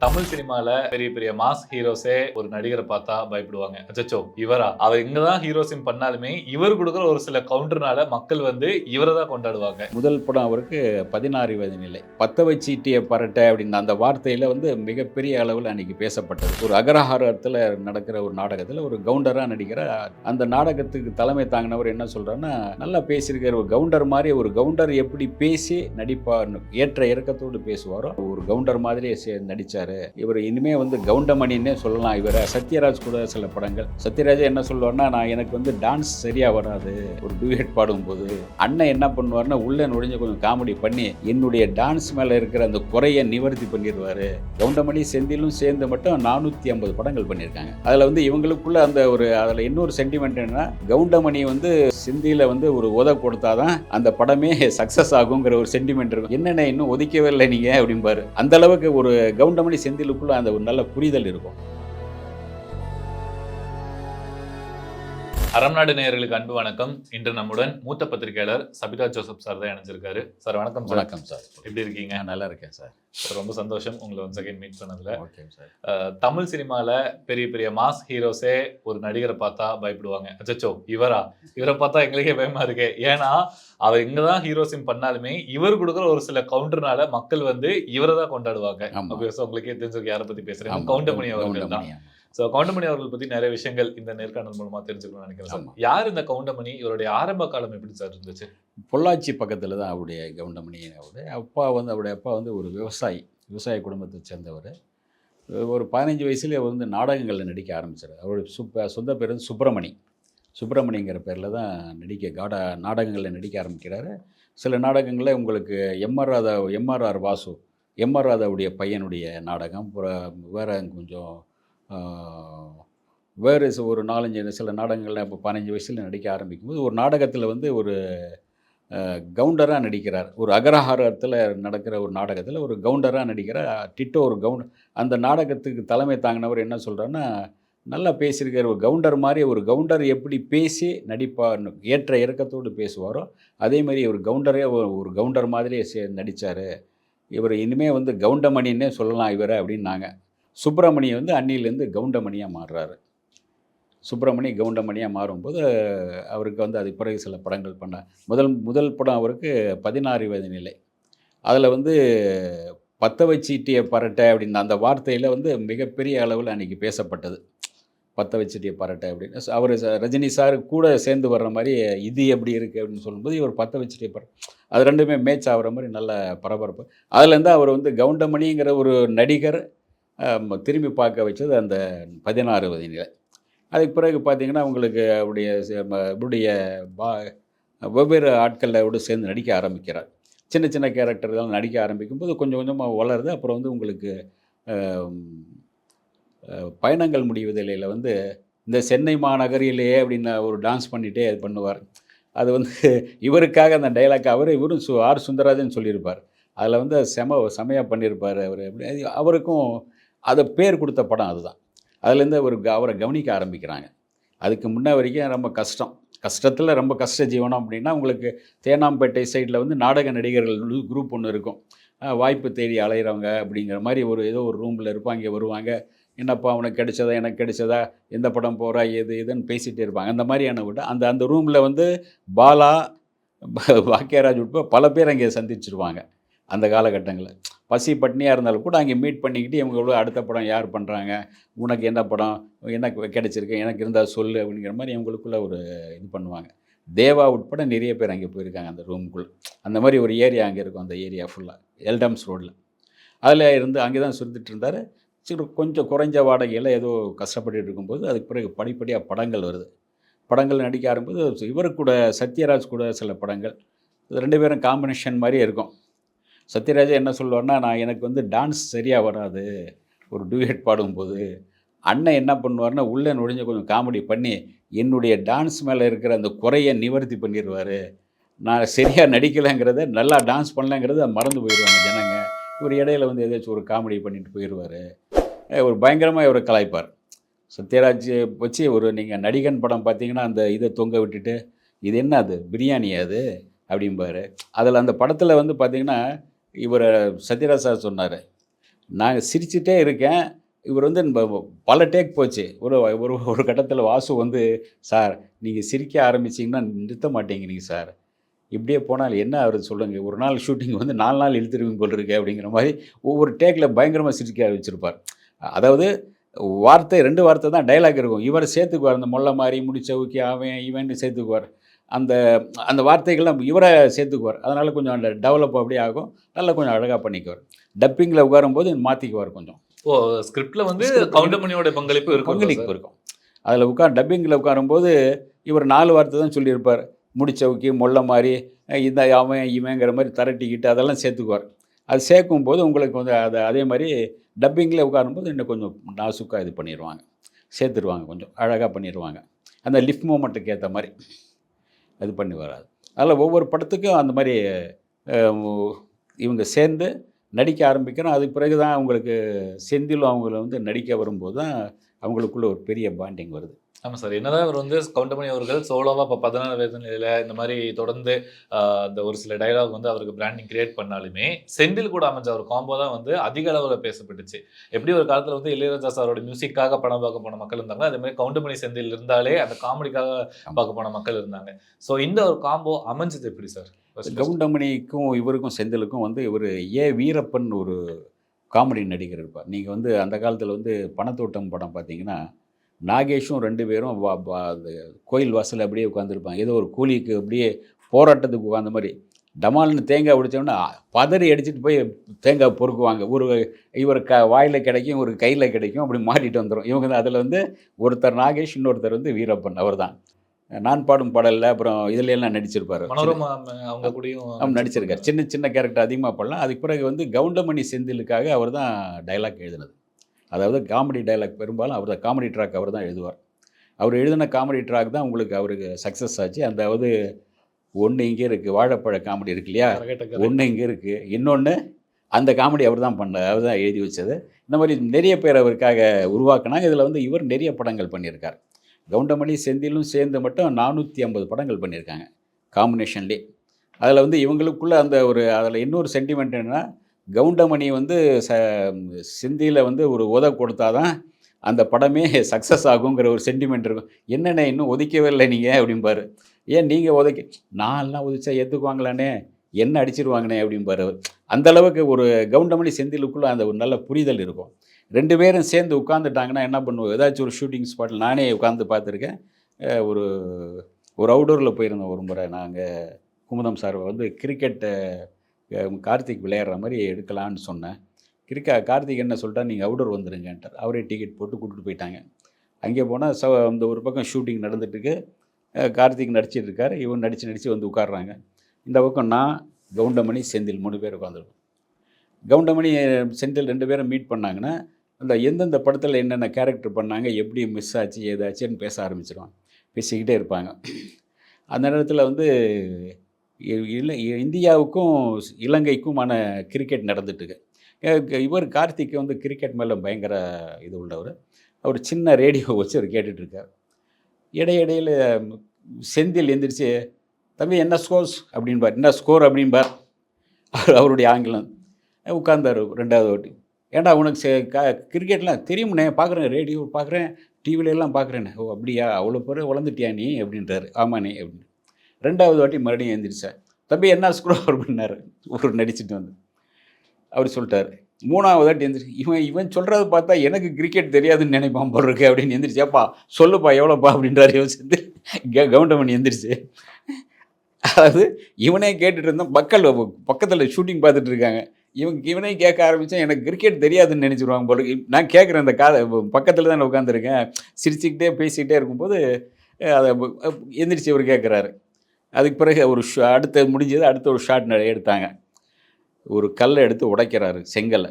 தமிழ் சினிமால பெரிய பெரிய மாஸ் ஹீரோஸே ஒரு நடிகரை பார்த்தா பயப்படுவாங்க. அச்சச்சோ இவரா? அவர் இங்கதான் ஹீரோசின் பண்ணாலுமே இவர் கொடுக்குற ஒரு சில கவுண்டர்னால மக்கள் வந்து இவரை தான் கொண்டாடுவாங்க. முதல் படம் அவருக்கு பதினாறு வயது நிலை. பத்த வச்சீட்டிய பரட்டை அப்படின்னு அந்த வார்த்தையில் வந்து மிகப்பெரிய அளவில் அன்னைக்கு பேசப்பட்டது. ஒரு அகரஹாரத்தில் நடக்கிற ஒரு நாடகத்தில் ஒரு கவுண்டராக நடிக்கிற அந்த நாடகத்துக்கு தலைமை தாங்கினவர் என்ன சொல்றாருன்னா நல்லா பேசியிருக்கிற ஒரு கவுண்டர் மாதிரி ஒரு கவுண்டர் எப்படி பேசி நடிப்பார் ஏற்ற இறக்கத்தோடு பேசுவாரோ ஒரு கவுண்டர் மாதிரியே சே- இவர் இனிமேல் வந்து கவுண்டமணின்னே சொல்லலாம். இவரை சத்யராஜ் கூட சில படங்கள். சத்யராஜ் என்ன சொல்லுவார்னா நான் எனக்கு வந்து டான்ஸ் சரியாக வராது. ஒரு டூயட் பாடும்போது. அண்ணன் என்ன பண்ணுவார்னா உள்ளே நுழைஞ்சு கொஞ்சம் காமெடி பண்ணி என்னுடைய டான்ஸ் மேலே இருக்கிற அந்த குறையை நிவர்த்தி பண்ணிடுவார். கவுண்டமணி செந்திலும் சேர்ந்து மட்டும் நானூற்றி ஐம்பது படங்கள் பண்ணியிருக்காங்க. அதில் வந்து இவங்களுக்குள்ள அந்த ஒரு அதில் இன்னொரு சென்டிமெண்ட் என்னன்னா கவுண்டமணி வந்து சிந்தியில் வந்து ஒரு உத கொடுத்தாதான் அந்த படமே சக்ஸஸ் ஆகுங்கிற ஒரு சென்டிமெண்ட் இருக்கும். என்னென்ன இன்னும் ஒதுக்கவே இல்லை நீங்கள் அப்படிம்பாரு. அந்த அளவுக்கு ஒரு கவுண்டமணி செந்திலுக்குள்ள அந்த ஒரு நல்ல புரிதல் இருக்கும் அறம்நாடு நேயர்களுக்கு அன்பு வணக்கம். இன்று நம்முடன் மூத்த பத்திரிகையாளர் சபிதா ஜோசப் சார் தான் இணைஞ்சிருக்காரு. சார் வணக்கம் சார். வணக்கம் சார். எப்படி இருக்கீங்க? நல்லா இருக்கேன் சார். சார், ரொம்ப சந்தோஷம் உங்களை ஒன் செகண்ட் மீட் பண்ணதுல. Okay sir. தமிழ் சினிமால பெரிய பெரிய மாஸ் ஹீரோஸே ஒரு நடிகரை பார்த்தா பயப்படுவாங்க. அச்சச்சோ இவரா? இவரை பார்த்தா எங்களுக்கே பயமா இருக்கு. ஏன்னா அவர் இங்கதான் ஹீரோசின் பண்ணாலுமே இவர் கொடுக்குற ஒரு சில கவுண்டர்னால மக்கள் வந்து இவரை தான் கொண்டாடுவாங்க. உங்களுக்கே தெரிஞ்சிருக்கு யாரை பத்தி பேசுறேன். ஆமா, கவுண்டமணி அவர்கள் தான். ஸோ கவுண்டமணி அவர்கள் பத்தி நிறைய விஷயங்கள் இந்த நேர்காணல் மூலமா தெரிஞ்சுக்கணும்னு நினைக்கிறேன். சார். யார் இந்த கவுண்டமணி? இவருடைய ஆரம்ப காலம் எப்படி சார் இருந்துச்சு? பொள்ளாச்சி பக்கத்தில் தான் அவருடைய கவுண்டமணி அவருடைய அப்பா வந்து அவருடைய அப்பா வந்து ஒரு விவசாயி விவசாய குடும்பத்தை சேர்ந்தவர். ஒரு பதினஞ்சு வயசுலேயே வந்து நாடகங்களில் நடிக்க ஆரம்பிச்சார். அவருடைய சுப்ப சொந்த பேர் வந்து சுப்பிரமணி. சுப்பிரமணிங்கிற பேரில் தான் நடிக்க காடா நாடகங்களில் நடிக்க ஆரம்பிக்கிறாரு. சில நாடகங்களில் உங்களுக்கு M R Radha M R R Vasu M R ராதாவுடைய பையனுடைய நாடகம் அப்புறம் வேறு கொஞ்சம் வேறு ஒரு நாலஞ்சு சில நாடகங்களில் இப்போ பதினஞ்சு வயசில் நடிக்க ஆரம்பிக்கும்போது ஒரு நாடகத்தில் வந்து ஒரு கவுண்டராக நடிக்கிறார். ஒரு அகரஹாரத்தில் நடக்கிற ஒரு நாடகத்தில் ஒரு கவுண்டராக நடிக்கிறார். டிட்டோ ஒரு கவுண்டர் அந்த நாடகத்துக்கு தலைமை தாங்கினவர் என்ன சொல்கிறாருன்னா நல்லா பேசியிருக்கார். ஒரு கவுண்டர் மாதிரி ஒரு கவுண்டர் எப்படி பேசி நடிப்பார் ஏற்ற இறக்கத்தோடு பேசுவாரோ அதே மாதிரி ஒரு கவுண்டரே ஒரு கவுண்டர் மாதிரியே சே நடித்தார் இவர் இனிமேல் வந்து கவுண்டமணின்னே சொல்லலாம் இவரை அப்படின்னாங்க. சுப்பிரமணியம் வந்து அன்னியிலேருந்து கவுண்டமணியாக மாறுறாரு. சுப்பிரமணி கவுண்டமணியாக மாறும்போது அவருக்கு வந்து அது பிறகு சில படங்கள் பண்ணார் முதல் முதல் படம் அவருக்கு பதினாறு வயது நிலை. அதில் வந்து பத்த வச்சீட்டிய பரட்டை அப்படின்னு அந்த வார்த்தையில் வந்து மிகப்பெரிய அளவில் அன்றைக்கி பேசப்பட்டது. பத்த வச்சிட்டிய பரட்டை அப்படின்னு. அவர் ரஜினி சார் கூட சேர்ந்து வர்ற மாதிரி இது எப்படி இருக்குது அப்படின்னு சொல்லும்போது இவர் பத்த வச்சிட்டிய பரட்டை அது ரெண்டுமே மேட்ச் ஆகிற மாதிரி நல்ல பரபரப்பு. அதுலேருந்து அவர் வந்து கவுண்டமணிங்கிற ஒரு நடிகர் திரும்பி பார்க்க வச்சது அந்த பதினாறு வயது அதுக்கு பிறகு பார்த்தீங்கன்னா உங்களுக்கு அவருடைய இவருடைய பா வெவ்வேறு ஆட்களோடு சேர்ந்து நடிக்க ஆரம்பிக்கிறார். சின்ன சின்ன கேரக்டர்கள் நடிக்க ஆரம்பிக்கும் போது கொஞ்சம் கொஞ்சமாக வளருது அப்புறம் வந்து உங்களுக்கு பயணங்கள் முடிவதில்லையில் வந்து இந்த சென்னை மாநகரிலேயே அப்படின்னு ஒரு டான்ஸ் பண்ணிகிட்டே அது பண்ணுவார். அது வந்து இவருக்காக அந்த டைலாக் அவர் இவரும் சு ஆர் சுந்தரராஜன் சொல்லியிருப்பார். அதில் வந்து செம செமையாக பண்ணியிருப்பார் அவர். அப்படி அவருக்கும் அதை பேர் கொடுத்த படம் அதுதான். அதுலேருந்து அவர் அவரை கவனிக்க ஆரம்பிக்கிறாங்க. அதுக்கு முன்ன வரைக்கும் ரொம்ப கஷ்டம். கஷ்டத்தில் ரொம்ப கஷ்ட ஜீவனம் அப்படின்னா உங்களுக்கு தேனாம்பேட்டை சைடில் வந்து நாடக நடிகர்கள் குரூப் ஒன்று இருக்கும். வாய்ப்பு தேடி அலையிறவங்க அப்படிங்கிற மாதிரி ஒரு ஏதோ ஒரு ரூமில் இருப்பாங்க வருவாங்க. என்னப்பா உனக்கு கிடைச்சதா எனக்கு கிடைச்சதா எந்த படம் போகிறா எது எதுன்னு பேசிகிட்டே இருப்பாங்க. அந்த மாதிரியான விட அந்த அந்த ரூமில் வந்து பாலா வாக்கியராஜ் பாக்கியராஜ் உட்பட பல பேர் அங்கே சந்திச்சிருவாங்க. அந்த காலகட்டங்களில். பசி பட்னியாக இருந்தாலும் கூட அங்கே மீட் பண்ணிக்கிட்டு இவங்களோட அடுத்த படம் யார் பண்ணுறாங்க உனக்கு என்ன படம்? எனக்கு கிடைச்சிருக்கு? எனக்கு இருந்தால் சொல்லு அப்படிங்கிற மாதிரி இவங்களுக்குள்ளே ஒரு இது பண்ணுவாங்க. தேவா உட்பட நிறைய பேர் அங்கே போயிருக்காங்க அந்த ரூமுக்குள்ளே அந்த மாதிரி ஒரு ஏரியா அங்கே இருக்கும் அந்த ஏரியா ஃபுல்லாக எல்டம்ஸ் ரோட்டில் அதில் இருந்து அங்கே தான் சுருந்துட்டு இருந்தார். சரி கொஞ்சம் குறைஞ்ச வாடகையில் ஏதோ கஷ்டப்பட்டு இருக்கும்போது அதுக்கு பிறகு படிப்படியாக படங்கள் வருது. படங்கள் நடிக்க ஆரம்பிது இவர் கூட சத்யராஜ் கூட சில படங்கள். ரெண்டு பேரும் காம்பினேஷன் மாதிரியே இருக்கும். சத்யராஜ் என்ன சொல்லுவார்னா நான் எனக்கு வந்து டான்ஸ் சரியாக வராது. ஒரு டூயட் பாடும்போது. அண்ணன் என்ன பண்ணுவார்னா உள்ளே நுழைஞ்ச கொஞ்சம் காமெடி பண்ணி என்னுடைய டான்ஸ் மேலே இருக்கிற அந்த குறையை நிவர்த்தி பண்ணிடுவார் நான் சரியாக நடிக்கலைங்கிறத நல்லா டான்ஸ் பண்ணலங்கிறத மறந்து போயிடுவாங்க ஜனங்க. இவர் இடையில வந்து ஏதாச்சும் ஒரு காமெடி பண்ணிட்டு போயிடுவார். ஒரு பயங்கரமாக இவர் கலாய்ப்பார். சத்யராஜ் வச்சு ஒரு நீங்கள் நடிகன் படம் பார்த்தீங்கன்னா அந்த இதை தொங்க விட்டுட்டு இது என்ன அது? பிரியாணி அது? அப்படிம்பாரு. அதில் அந்த படத்தில் வந்து பார்த்திங்கன்னா இவர் சத்யராஜ் சார் சொன்னார். நாங்கள் சிரிச்சிட்டே இருக்கேன். இவர் வந்து பல டேக் போச்சு. ஒரு ஒரு ஒரு கட்டத்தில் வாசு வந்து சார் நீங்கள் சிரிக்க ஆரம்பிச்சிங்கன்னா நிறுத்த மாட்டேங்கிறீங்க சார். இப்படியே போனால் என்ன அவர் சொல்லுங்கள் ஒரு நாள் ஷூட்டிங் வந்து நாலு நாள் இழுத்துருவீங்க போல் இருக்கு அப்படிங்கிற மாதிரி ஒவ்வொரு டேக்கில் பயங்கரமாக சிரிக்க ஆரம்பிச்சிருப்பார். அதாவது வார்த்தை ரெண்டு வார்த்தை தான் டைலாக் இருக்கும். இவர் சேர்த்துக்குவார். அந்த மொல்ல மாதிரி முடிச்சவுக்கி அவன் இவன் சேர்த்துக்குவார். அந்த அந்த வார்த்தைகள்லாம் இவரை சேர்த்துக்குவார். அதனால் கொஞ்சம் அந்த டெவலப் அப்படியே ஆகும். நல்லா கொஞ்சம் அழகாக பண்ணிக்குவார். டப்பிங்கில் உட்காரும்போது மாற்றிக்குவார் கொஞ்சம். ஓ ஸ்கிரிப்ட்ல வந்து கவுண்டமணியோட பங்களிப்பு இருக்கும். பங்களிப்பு இருக்கும். அதில் உட்கார் டப்பிங்கில் உட்காரும்போது இவர் நாலு வார்த்தை தான் சொல்லியிருப்பார். முடிச்சவுக்கி மொல்ல மாதிரி இந்த அவன் இவங்கிற மாதிரி தரட்டிக்கிட்டு அதெல்லாம் சேர்த்துக்குவார். அது சேர்க்கும் போது உங்களுக்கு வந்து அதை அதே மாதிரி டப்பிங்கில் உட்காரும்போது இன்னும் கொஞ்சம் நாசுக்காக இது பண்ணிடுவாங்க. சேர்த்துருவாங்க கொஞ்சம். அழகாக பண்ணிடுவாங்க. அந்த லிஃப்ட் மூமெண்ட்டுக்கு ஏற்ற மாதிரி. அது பண்ணி வராது. அதில் ஒவ்வொரு படத்துக்கும் அந்த மாதிரி இவங்க சேர்ந்து நடிக்க ஆரம்பிக்கிறோம். அதுக்கு பிறகு தான் அவங்களுக்கு செந்திலும் அவங்கள வந்து நடிக்க வரும்போது தான் அவங்களுக்குள்ள ஒரு பெரிய பாண்டிங் வருது. ஆமா சார். என்னதான் இவர் வந்து கவுண்டமணி அவர்கள் சோலோவா இப்போ பதினாறு வயது நிலையில இந்த மாதிரி தொடர்ந்து அந்த ஒரு சில டைலாக் வந்து அவருக்கு பிராண்டிங் கிரியேட் பண்ணாலுமே செந்தில் கூட அமைஞ்ச ஒரு காம்போ தான் வந்து அதிக அளவில் பேசப்பட்டுச்சு. எப்படி ஒரு காலத்துல வந்து இளையராஜா சாரோட மியூசிக்காக படம் பார்க்க போன மக்கள் இருந்தாங்க அதே மாதிரி கவுண்டமணி செந்தில் இருந்தாலே அந்த காமெடிக்காக பார்க்க போன மக்கள் இருந்தாங்க. ஸோ இந்த ஒரு காம்போ அமைஞ்சது எப்படி சார்? கவுண்டமணிக்கும் இவருக்கும் செந்திலுக்கும் வந்து இவர் ஏ. வீரப்பன் ஒரு காமெடி நடிகர் இருப்பார். நீங்கள் வந்து அந்த காலத்தில் வந்து பணத்தோட்டம் படம் பார்த்தீங்கன்னா நாகேஷும் ரெண்டு பேரும் கோயில் வாசல்ல அப்படியே உட்காந்துருப்பாங்க ஏதோ ஒரு கூலிக்கு அப்படியே போராட்டத்துக்கு உட்காந்த மாதிரி. டமால்னு தேங்காய் உடைச்சோன்னா பதறி அடிச்சிட்டு போய் தேங்காய் பொறுக்குவாங்க. ஒரு இவர் க வாயில் கிடைக்கும் ஒரு கையில் கிடைக்கும் அப்படி மாட்டிட்டு வந்துடும் இவங்க அதில் வந்து ஒருத்தர் நாகேஷ் இன்னொருத்தர் வந்து வீரப்பன் அவர் தான். நான் பாடும் பாடலில் அப்புறம் இதுல எல்லாம் நடிச்சிருப்பாரு. அவங்க கூடயும் நடிச்சிருக்கார். சின்ன சின்ன கேரக்டர் அதிகமாக பண்ணலாம் அதுக்கு பிறகு வந்து கவுண்டமணி செந்திலுக்காக அவர் தான் டைலாக் எழுதினது. அதாவது காமெடி டைலாக் பெரும்பாலும் அவர் காமெடி ட்ராக் அவர் தான் எழுதுவார். அவர் எழுதின காமெடி ட்ராக் தான் உங்களுக்கு அவருக்கு சக்ஸஸ் ஆச்சு. அதாவது ஒன்று இங்கே இருக்குது வாழைப்பழ காமெடி இருக்கு இல்லையா. ஒன்று இங்கே இருக்குது இன்னொன்று அந்த காமெடி அவர் தான் பண்ண அவர் தான் எழுதி வச்சது. இந்த மாதிரி நிறைய பேர் அவருக்காக உருவாக்குனாங்க இதில் வந்து இவர் நிறைய படங்கள் பண்ணியிருக்கார். கவுண்டமணி செந்திலும் சேர்ந்து மட்டும் நானூற்றி ஐம்பது படங்கள் பண்ணியிருக்காங்க. காம்பினேஷன்லே அதில் வந்து இவங்களுக்குள்ள அந்த ஒரு அதில் இன்னொரு சென்டிமெண்ட் என்னென்னா கவுண்டமணி வந்து ச செந்தியில் வந்து ஒரு உத கொடுத்தாதான் அந்த படமே சக்ஸஸ் ஆகுங்கிற ஒரு சென்டிமெண்ட் இருக்கும். என்னென்ன இன்னும் ஒதுக்கவே இல்லை நீங்கள் அப்படிம்பாரு. ஏன் நீங்கள் உதைக்க நான்லாம் உதிச்சா ஏற்றுக்குவாங்களானே என்ன அடிச்சிருவாங்கண்ணே? அப்படிம்பாரு அவர். அந்த அளவுக்கு ஒரு கவுண்டமணி செந்திலுக்குள்ளே அந்த ஒரு நல்ல புரிதல் இருக்கும். ரெண்டு பேரும் சேர்ந்து உட்காந்துட்டாங்கன்னா என்ன பண்ணுவோம்? ஏதாச்சும் ஒரு ஷூட்டிங் ஸ்பாட்டில் நானே உட்காந்து பார்த்துருக்கேன். ஒரு ஒரு அவுடோரில் போயிருந்தோம் ஒரு முறை. நாங்கள் குமுதம் சார் வந்து கிரிக்கெட்டை கார்த்திக் விளையாடுற மாதிரி எடுக்கலான்னு சொன்னேன். கிரிக்கா கார்த்திக் என்ன சொல்லிட்டா நீங்கள் அவுடோர் வந்துடுங்கன்ட்டார் அவரே டிக்கெட் போட்டு கூப்பிட்டு போயிட்டாங்க. அங்கே போனால் ச அந்த ஒரு பக்கம் ஷூட்டிங் நடந்துட்டுருக்கு. கார்த்திக் நடிச்சிட்டு இருக்காரு. இவன் நடித்து நடித்து வந்து உட்காடுறாங்க இந்த பக்கம் நான் கவுண்டமணி செந்தில் மூணு பேர் உட்காந்துருக்கோம் கவுண்டமணி செந்தில் ரெண்டு பேரும் மீட் பண்ணாங்கன்னா அந்த எந்தெந்த படத்தில் என்னென்ன கேரக்டர் பண்ணாங்க எப்படி மிஸ் ஆச்சு ஏதாச்சுன்னு பேச ஆரம்பிச்சிருவாங்க. பேசிக்கிட்டே இருப்பாங்க. அந்த நேரத்தில் வந்து இல்லை இந்தியாவுக்கும் இலங்கைக்குமான கிரிக்கெட் நடந்துட்டுருக்கு இவர் கார்த்திக் வந்து கிரிக்கெட் மேலே பயங்கர இது உள்ளவர். அவர் சின்ன ரேடியோ வச்சு அவர் கேட்டுட்ருக்கார் இடையிடையில் செந்தில் எந்திரிச்சு தம்பி என்ன ஸ்கோர்ஸ் அப்படின்பார். என்ன ஸ்கோர் அப்படின்பார். அவர் அவருடைய ஆங்கிலம். உட்கார்ந்தார் ரெண்டாவது வாட்டி. ஏன்டா உனக்கு சே க கிரிக்கெட்லாம் தெரியும்ண்ணே பார்க்குறேன் ரேடியோ பார்க்குறேன் டிவிலெல்லாம் பார்க்குறேண்ணே ஓ அப்படியா? அவ்வளோ பேர் வளர்ந்துட்டியா நீ? அப்படின்றாரு. ஆமாண்ணே அப்படின்னு ரெண்டாவது வாட்டி மறுபடியும் எழுந்திரிச்சேன். தம்பி என்ன ஸ்கோர் பண்ணார்? ஒரு நடிச்சுட்டு வந்து. அவர் சொல்லிட்டார். மூணாவது வாட்டி எந்திரிச்சு இவன் இவன் சொல்கிறத பார்த்தா எனக்கு கிரிக்கெட் தெரியாதுன்னு நினைப்பான் போல் இருக்கு அப்படின்னு எழுந்திரிச்சாப்பா சொல்லுப்பா எவ்வளோப்பா அப்படின்றாரு யோசிச்சு கவுண்டமணி எந்திரிச்சு அதாவது இவனே கேட்டுட்டு இருந்தான் மக்கள் பக்கத்தில் ஷூட்டிங் பார்த்துட்டு இருக்காங்க. இவங்க இவனே கேட்க ஆரம்பித்தா எனக்கு கிரிக்கெட் தெரியாதுன்னு நினச்சிருவாங்க போல நான் கேட்குறேன் அந்த காதை பக்கத்தில் தான் உட்காந்துருக்கேன் சிரிச்சுக்கிட்டே பேசிக்கிட்டே இருக்கும்போது அதை எந்திரிச்சு இவர் கேட்குறாரு அதுக்கு பிறகு ஒரு ஷா அடுத்த முடிஞ்சது அடுத்த ஒரு ஷாட் எடுத்தாங்க. ஒரு கல்லை எடுத்து உடைக்கிறாரு செங்கலை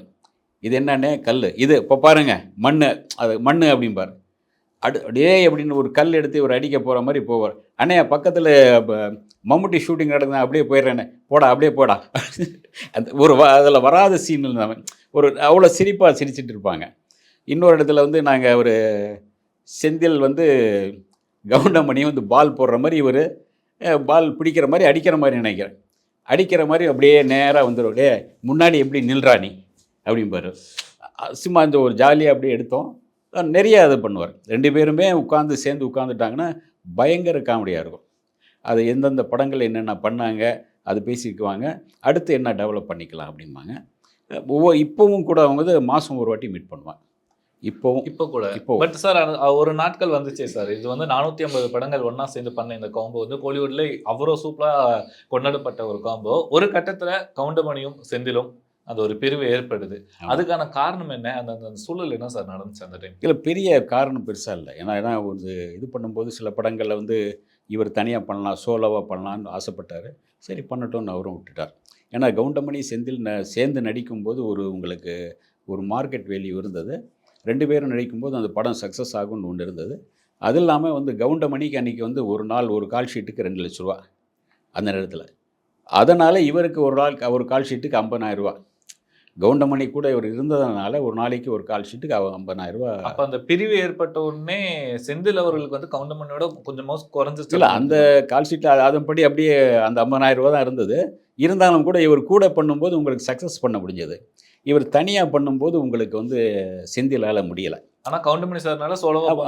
இது என்னன்னே கல் இது இப்போ பாருங்கள் மண் அது மண் அப்படிம்பார். அடு அப்படியே அப்படின்னு ஒரு கல் எடுத்து இவர் அடிக்க போகிற மாதிரி போவார். அண்ணே பக்கத்தில் மம்முட்டி ஷூட்டிங் நடக்குது அப்படியே போயிடுறேண்ணே போடா அப்படியே போடா. அந்த ஒரு அதில் வராத சீன் அவன் ஒரு அவ்வளோ சிரிப்பாக சிரிச்சிட்டு இருப்பாங்க. இன்னொரு இடத்துல வந்து நாங்கள் ஒரு செந்தில் வந்து கவுண்டமணி வந்து பால் போடுற மாதிரி இவர் பால் பிடிக்கிற மாதிரி அடிக்கிற மாதிரி நினைக்கிறேன். அடிக்கிற மாதிரி அப்படியே நேராக வந்துடும் டே முன்னாடி எப்படி நில்றா நீ? அப்படிம்பாரு. சும்மா இந்த ஒரு ஜாலியாக அப்படியே எடுத்தோம். நிறைய அது பண்ணுவார். ரெண்டு பேருமே உட்காந்து சேர்ந்து உட்காந்துட்டாங்கன்னா பயங்கர காமெடியாக இருக்கும். அது எந்தெந்த படங்கள் என்னென்ன பண்ணாங்க அது பேசிக்குவாங்க. அடுத்து என்ன டெவலப் பண்ணிக்கலாம் அப்படிம்பாங்க. ஒவ்வொரு இப்போவும் கூட அவங்க வந்து மாதம் ஒரு வாட்டி மீட் பண்ணுவாங்க. இப்போவும் இப்போ கூட. இப்போ. பட் சார் ஒரு நாட்கள் வந்துச்சே சார் இது வந்து நானூத்தி ஐம்பது படங்கள் ஒண்ணா சேர்ந்து பண்ண இந்த காம்போ வந்து கோலிவுட்ல அவ்வளோ சூப்பரா கொண்டாடப்பட்ட ஒரு காம்போ ஒரு கட்டத்துல கவுண்டமணியும் செந்திலும் அந்த ஒரு பிரிவு ஏற்படுது. அதுக்கான காரணம் என்ன? அந்த அந்த சூழல் என்ன சார் நடந்துச்சு அந்த டைம் இதில் பெரிய காரணம் பெருசாக இல்லை. ஏன்னா ஏன்னா வந்து இது பண்ணும்போது சில படங்களில் வந்து இவர் தனியாக பண்ணலாம் சோலோவாக பண்ணலான்னு ஆசைப்பட்டார். சரி பண்ணட்டும்னு அவரும் விட்டுட்டார். ஏன்னா கவுண்டமணி செந்தில் ந சேர்ந்து நடிக்கும்போது ஒரு உங்களுக்கு ஒரு மார்க்கெட் வேல்யூ இருந்தது. ரெண்டு பேரும் நடிக்கும்போது அந்த படம் சக்ஸஸ் ஆகும்னு ஒன்று இருந்தது. அது இல்லாமல் வந்து கவுண்டமணிக்கு அன்றைக்கி வந்து ஒரு நாள் ஒரு கால் ஷீட்டுக்கு ரெண்டு லட்ச ரூபா அந்த நேரத்தில். அதனால் இவருக்கு ஒரு நாள் ஒரு கால் ஷீட்டுக்கு 50000 ரூபா. கவுண்டமணி கூட இவர் இருந்ததுனால ஒரு நாளைக்கு ஒரு கால் ஷீட்டுக்கு அவ 50000 ரூபா. அப்ப அந்த பிரிவு ஏற்பட்ட உடனே செந்தில் அவர்களுக்கு வந்து கவுண்டமணியோட கொஞ்சமா குறைஞ்சிச்சு இல்லை அந்த கால் ஷீட்டில் அதன்படி அப்படியே அந்த 50000 ரூபா தான் இருந்தது. இருந்தாலும் கூட இவர் கூட பண்ணும்போது உங்களுக்கு சக்ஸஸ் பண்ண முடிஞ்சது. இவர் தனியாக பண்ணும்போது உங்களுக்கு வந்து செந்திலால் முடியலை. ஆனா கவுண்டமணி சார்னால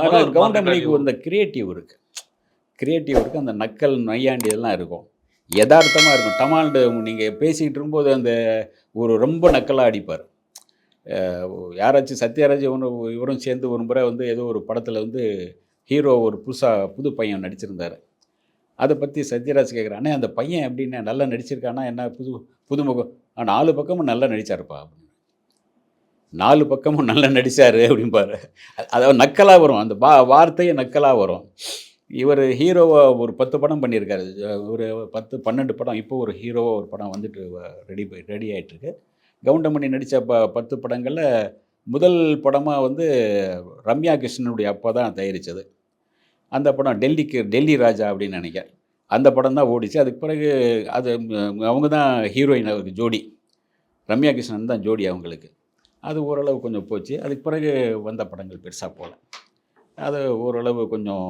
ஆனால் கவுண்டமணிக்கு இந்த கிரியேட்டிவ் இருக்குது கிரியேட்டிவ் இருக்குது அந்த நக்கல் நையாண்டி இதெல்லாம் இருக்கும். யதார்த்தமாக இருக்கும். டமால்டு நீங்கள் பேசிக்கிட்டு இருக்கும்போது அந்த ஒரு ரொம்ப நக்கலாக அடிப்பார். யாராச்சும் சத்யராஜ் இவனு இவரும் சேர்ந்து ஒரு முறை வந்து ஏதோ ஒரு படத்தில் வந்து ஹீரோ ஒரு புதுசாக புது பையன் நடிச்சிருந்தார். அதை பற்றி சத்யராஜ் கேட்குறான் அந்த பையன் எப்படின்னா நல்லா நடிச்சிருக்கானா? என்ன புது புதுமுகம்? ஆ, நாலு பக்கமும் நல்லா நடிச்சாருப்பா. அப்படின்னு நாலு பக்கமும் நல்லா நடித்தார் அப்படிம்பாரு. அதாவது நக்கலாக வரும். அந்த வா வார்த்தையே நக்கலாக வரும். இவர் ஹீரோவை ஒரு பத்து படம் பண்ணியிருக்காரு. ஒரு பத்து பன்னெண்டு படம். இப்போ ஒரு ஹீரோவாக ஒரு படம் வந்துட்டு ரெடி ரெடி ஆகிட்டுருக்கு கவுண்டமணி நடித்த ப பத்து படங்களில் முதல் படமாக வந்து ரம்யா கிருஷ்ணனுடைய அப்பா தான் தயாரித்தது அந்த படம் டெல்லிக்கு டெல்லி ராஜா அப்படின்னு நினைக்கிறேன். அந்த படம் தான் ஓடிச்சு. அதுக்கு பிறகு அது அவங்க தான் ஹீரோயின் அவருக்கு ஜோடி. ரம்யா கிருஷ்ணன் தான் ஜோடி அவங்களுக்கு. அது ஓரளவு கொஞ்சம் போச்சு. அதுக்கு பிறகு வந்த படங்கள் பெருசாக போகல அது ஓரளவு கொஞ்சம்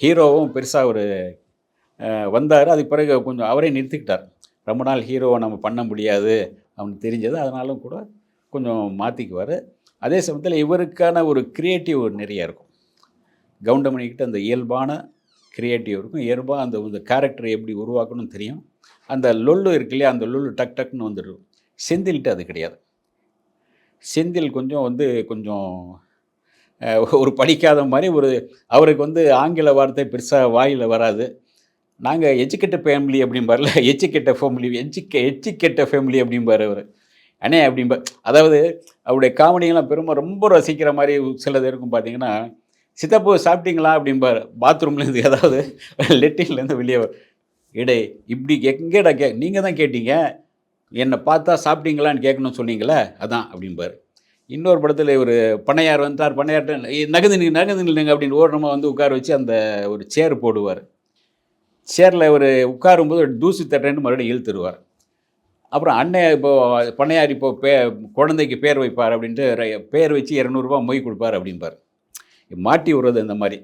ஹீரோவும் பெருசாக ஒரு வந்தார். அதுக்கு பிறகு கொஞ்சம் அவரே நிறுத்திக்கிட்டார். ரொம்ப நாள் ஹீரோவை நம்ம பண்ண முடியாது அவனுக்கு தெரிஞ்சது. அதனாலும் கூட கொஞ்சம் மாற்றிக்குவார் அதே சமயத்தில் இவருக்கான ஒரு க்ரியேட்டிவ் நிறைய இருக்கும். கவுண்டமணிக்கிட்ட அந்த இயல்பான க்ரியேட்டிவ் இருக்கும். இயல்பாக அந்த இந்த கேரக்டரை எப்படி உருவாக்கணும்னு தெரியும். அந்த லொல்லு இருக்கு இல்லையா? அந்த லொல்லு டக் டக்குன்னு வந்துடும். செந்தில்கிட்ட அது கிடையாது. செந்தில் கொஞ்சம் வந்து கொஞ்சம் ஒரு படிக்காத மாதிரி ஒரு அவருக்கு வந்து ஆங்கில வார்த்தை பெருசாக வாயில் வராது. நாங்கள் எச்சுக்கெட்ட ஃபேமிலி அப்படிம்பார்ல எஜுகேட்ட ஃபேமிலி எச்சுக்க எஜுகேட்ட ஃபேமிலி அப்படிம்பார் அவர். அண்ணே அப்படிம்பார் அதாவது அவருடைய காமெடிங்கெல்லாம் பெருமை ரொம்ப ரசிக்கிற மாதிரி சிலது இருக்கும் பார்த்தீங்கன்னா சித்தப்பு சாப்பிட்டீங்களா அப்படிம்பார். பாத்ரூம்லேருந்து அதாவது லெட்டின்லேருந்து வெளியே இடே இப்படி எங்கேடா கே நீங்கள் தான் கேட்டீங்க? என்னை பார்த்தா சாப்பிட்டீங்களான்னு கேட்கணும்னு சொன்னீங்களே? அதான் அப்படிம்பார். இன்னொரு படத்தில் ஒரு பண்ணையார் வந்தார் பண்ணையார்ட்ட நகந்து நீங்கள் நகந்து நில்லுங்க அப்படின்னு ஓரமாக வந்து உட்கார வச்சு அந்த ஒரு சேர் போடுவார். சேரில் ஒரு உட்காரும்போது ஒரு தூசி தட்டேன்னு மறுபடியும் இழுத்துருவார். அப்புறம் அண்ணன் இப்போது பண்ணையார் இப்போ பே குழந்தைக்கு பேர் வைப்பார் அப்படின்ட்டு பேர் வச்சு இரநூறுபா மொய் கொடுப்பார் அப்படிம்பார். மாட்டி விடுறது இந்த மாதிரி.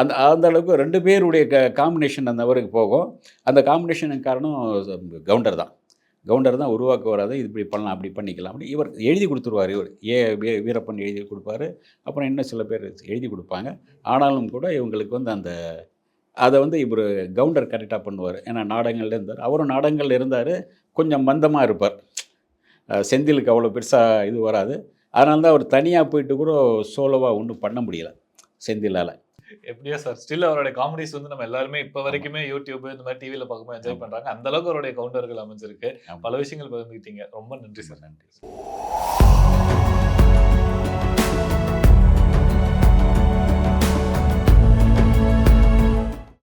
அந்த அந்த அளவுக்கு ரெண்டு பேருடைய க காம்பினேஷன் அந்த அவருக்கு போகும். அந்த காம்பினேஷனுக்கு காரணம் கவுண்டர் தான். கவுண்டர் தான் உருவாக்க வராது இது இப்படி பண்ணலாம் அப்படி பண்ணிக்கலாம். அப்படி இவர் எழுதி கொடுத்துருவார் இவர். ஏ வீரப்பன் எழுதி கொடுப்பாரு. அப்புறம் இன்னும் சில பேர் எழுதி கொடுப்பாங்க. ஆனாலும் கூட இவங்களுக்கு வந்து அந்த அதை வந்து இவர் கவுண்டர் கரெக்டாக பண்ணுவார். ஏன்னா நாடகங்கள்ல இருந்தார். அவரும் நாடகங்கள் இருந்தார். கொஞ்சம் மந்தமாக இருப்பார். செந்திலுக்கு அவ்வளோ பெருசாக இது வராது. அதனால தான் அவர் தனியாக போயிட்டு கூட சோலோவாக ஒன்றும் பண்ண முடியலை செந்திலால். எப்படியோ சார் ஸ்டில் அவருடைய காமெடிஸ் வந்து நம்ம எல்லாருமே இப்ப வரைக்குமே யூடியூப் இந்த மாதிரி டிவில பார்க்கும்போது என்ஜாய் ஆமா. பண்றாங்க. அந்த அளவுக்கு அவருடைய கவுண்டர்கள் அமைஞ்சிருக்கு. பல விஷயங்கள் பகிர்ந்துக்கிட்டீங்க ரொம்ப நன்றி சார் நன்றி